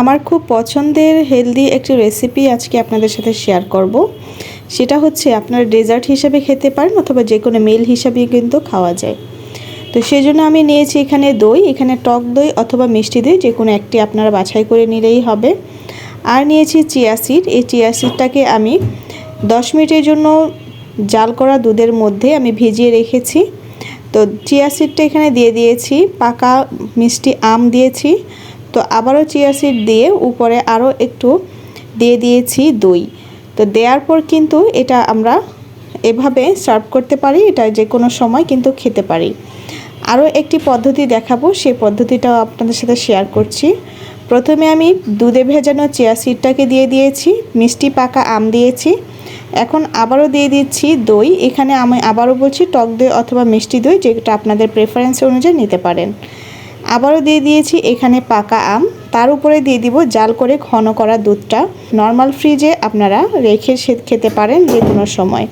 আমার খুব পছন্দের হেলদি একটি রেসিপি আজকে আপনাদের সাথে শেয়ার করব। সেটা হচ্ছে আপনারা ডেজার্ট হিসাবে খেতে পারেন অথবা যে কোনো মেল হিসাবে কিন্তু খাওয়া যায়। তো সেই জন্য আমি নিয়েছি এখানে দই, এখানে টক দই অথবা মিষ্টি দই যে কোনো একটি আপনারা বাছাই করে নিলেই হবে। আর নিয়েছি চিয়া সিড এই চিয়া সিডটাকে আমি দশ মিনিটের জন্য জাল করা দুধের মধ্যে আমি ভিজিয়ে রেখেছি। তো চিয়া সিডটা এখানে দিয়ে দিয়েছি, পাকা মিষ্টি আম দিয়েছি তো আবারও চিয়া সিড দিয়ে উপরে আরও একটু দিয়ে দিয়েছি দই। তো দেওয়ার পর কিন্তু এটা আমরা এভাবে সার্ভ করতে পারি, এটা যে কোনো সময় কিন্তু খেতে পারি। আরও একটি পদ্ধতি দেখাবো, সেই পদ্ধতিটাও আপনাদের সাথে শেয়ার করছি। প্রথমে আমি দুধে ভেজানো চিয়া সিডটাকে দিয়ে দিয়েছি, মিষ্টি পাকা আম দিয়েছি। এখন আবারও দিয়ে দিচ্ছি দই, এখানে আমি আবারও বলছি টক দই অথবা মিষ্টি দই, যেটা আপনাদের প্রেফারেন্স অনুযায়ী নিতে পারেন। আবারও দিয়ে দিয়েছি এখানে পাকা আম। তার উপরে দিয়ে দিব জাল করে ঘন করা দুধটা। নর্মাল ফ্রিজে আপনারা রেখে খেতে পারেন যে কোনো সময়।